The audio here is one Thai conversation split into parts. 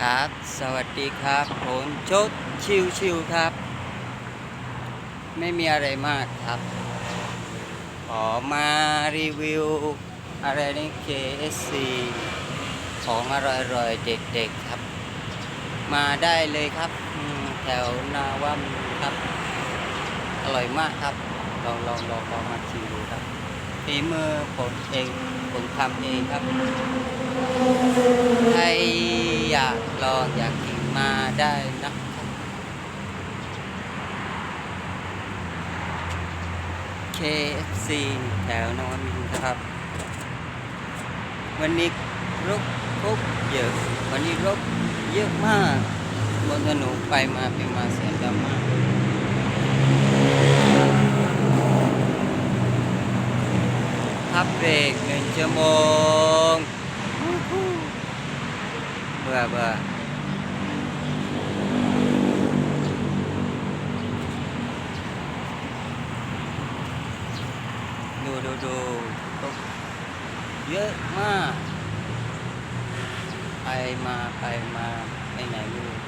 ครับ สวัสดีครับผมโชดชิวชิวครับ ไม่มีอะไรมากครับ ขอมารีวิว อะไรนี่ KSC ของอร่อยๆ เด็กๆครับ มาได้เลยครับ แถวนาวัมครับ อร่อยมากครับ ลองลองลองลองมาชิมดูครับฝีมือผมเองผมทำเองครับใครอยากล องอยากมาได้นะครับ KFC แถวนวมินครับ วันนี้รถรถเยอะ วันนี้รถเยอะมากบนถนนไปมาไปมาเสียงดังมากพับเบรกหนึ่งชั่วโมงเบื่อเบื่อ ดูดูดูรถเยอะมาก ไปมาไปมาไปไหนไม่รู้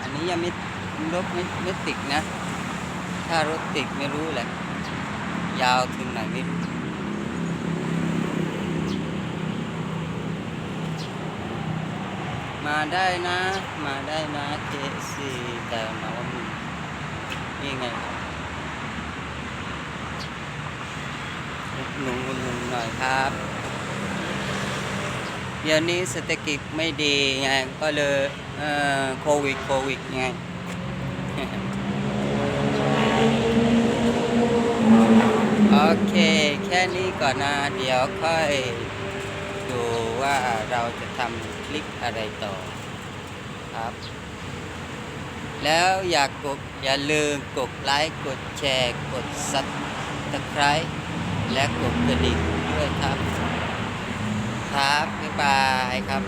อันนี้ยังไม่รถไม่ไม่ติดนะ ถ้ารถติดไม่รู้แหละ ยาวถึงไหนไม่รู้มาได้นะ มาได้นะ KC แต่มาว่ามีนี่ไงครับอุด หนุนอุดหนุนหน่อยครับ เดี๋ยวนี้เศรษฐกิจไม่ดีไงก็เลยเอ่อโควิดโควิดไงโอเค แค่นี้ก่อนนะ เดี๋ยวค่อยดูว่าเราจะทำคลิปอะไรต่อครับ แล้วอย่ากกดอย่าลืมกดไลค์ กดแชร์ กด subscribe และกดกระดิ่งด้วยครับ ครับบ๊ายบายครับ